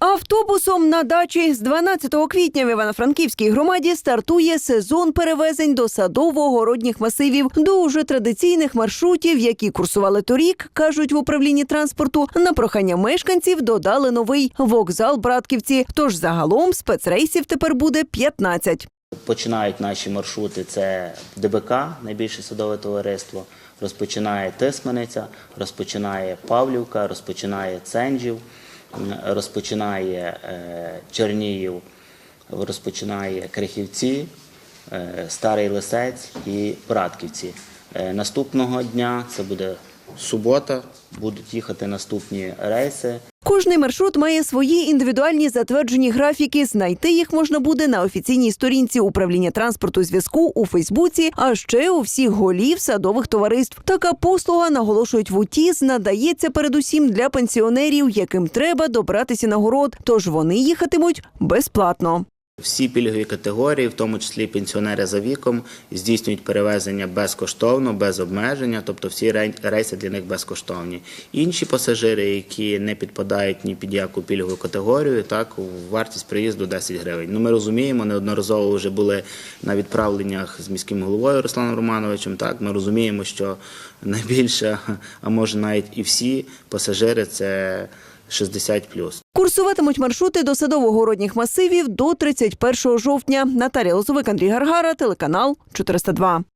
Автобусом на дачі з 12 квітня в Івано-Франківській громаді стартує сезон перевезень до садово-городніх масивів, до уже традиційних маршрутів, які курсували торік, кажуть в управлінні транспорту. На прохання мешканців додали новий вокзал Братківці. Тож загалом спецрейсів тепер буде 15. Починають наші маршрути. Це ДБК, найбільше садове товариство. Розпочинає Тисмениця, розпочинає Павлівка, розпочинає Ценжів, м, розпочинає е, Чернігів, розпочинає Крихівці, е, Старий Лисець і Братківці. Е, Наступного дня це буде субота, будуть їхати наступні рейси. Кожний маршрут має свої індивідуальні затверджені графіки. Знайти їх можна буде на офіційній сторінці управління транспорту зв'язку у Фейсбуці, а ще у всіх голів садових товариств. Така послуга наголошують в УТІЗ, надається передусім для пенсіонерів, яким треба добратися на город. Тож вони їхатимуть безплатно. Всі пільгові категорії, в тому числі пенсіонери за віком, здійснюють перевезення безкоштовно, без обмеження, тобто всі рейси для них безкоштовні. Інші пасажири, які не підпадають ні під яку пільгову категорію, так вартість приїзду 10 гривень. Ну ми розуміємо, неодноразово вже були на відправленнях з міським головою Русланом Романовичем. Так ми розуміємо, що найбільше, а може навіть і всі пасажири це 60+. Курсуватимуть маршрути до садово-городніх масивів до 31 жовтня. Наталія Лозовик, Андрій Гаргара, телеканал 402.